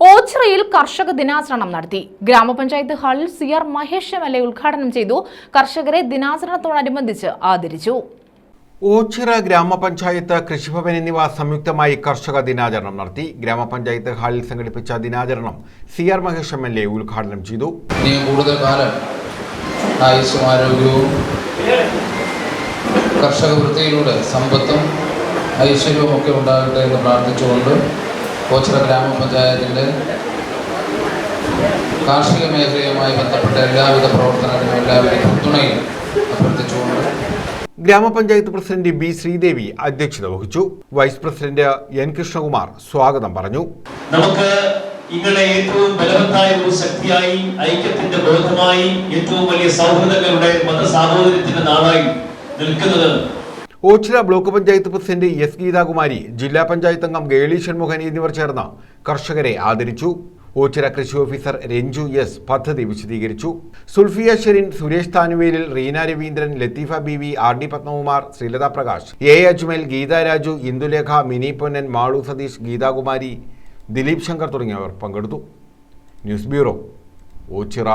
ഓച്ചിറയിൽ കർഷക ദിനാചരണം നടത്തി. ഗ്രാമപഞ്ചായത്ത് ഹാളിൽ C R Mahesh M L A ഉദ്ഘാടനം ചെയ്തു. കർഷകരെ ദിനാചരണത്തോടനുബന്ധിച്ച് ആദരിച്ചു. ഓച്ചിറ ഗ്രാമപഞ്ചായത്ത് കൃഷിഭവൻ എന്നിവ സംയുക്തമായി കർഷക ദിനാചരണം നടത്തി. ഗ്രാമപഞ്ചായത്ത് ഹാളിൽ സംഘടിപ്പിച്ച ദിനാചരണം C R Mahesh M L A ഉദ്ഘാടനം ചെയ്തു. കൂടുതൽ കാലം ആയുസ്സും ആരോഗ്യവും കർഷക വൃത്തിയിലൂടെ സമ്പത്തും ഐശ്വര്യവും ഒക്കെ ഉണ്ടാകട്ടെ എന്ന് പ്രാർത്ഥിച്ചുകൊണ്ട് ഓച്ചിറ ഗ്രാമപഞ്ചായത്തിന്റെ കാർഷിക മേഖലയുമായി ബന്ധപ്പെട്ട എല്ലാവിധ പ്രവർത്തനങ്ങളും എല്ലാവരും പിന്തുണയും അഭ്യർത്ഥിച്ചുകൊണ്ട് ഗ്രാമപഞ്ചായത്ത് പ്രസിഡന്റ് ബി ശ്രീദേവി അധ്യക്ഷത വഹിച്ചു. വൈസ് പ്രസിഡന്റ് എൻ കൃഷ്ണകുമാർ സ്വാഗതം പറഞ്ഞു. നമുക്ക് ഇങ്ങനെ ഏറ്റവും ബലവത്തായ ഒരു ശക്തിയായി ഐക്യത്തിന്റെ ബോധമായി ഏറ്റവും വലിയ സൗഹൃദങ്ങളുടെ മതസാഹോദര്യത്തിന്റെ നാളായി നിൽക്കുന്നത് Ochira block panchayat president S Geethakumari ജില്ലാ പഞ്ചായത്ത് അംഗം ഗേളി ഷൺമുഖൻ എന്നിവർ ചേർന്ന് കർഷകരെ ആദരിച്ചു. ഓച്ചിറ കൃഷി ഓഫീസർ രഞ്ജു എസ് പദ്ധതി വിശദീകരിച്ചു. Sulfiya Sherin Suresh Thanuvelil Reena Raveendran Latheefa B V R D Padmakumar Sreelatha Prakash A Ajmal Geetha Raju Indulekha Mini Ponnan Malu Satheesh Geethakumari Dileep Shankar തുടങ്ങിയവർ പങ്കെടുത്തു. News bureau Ochira.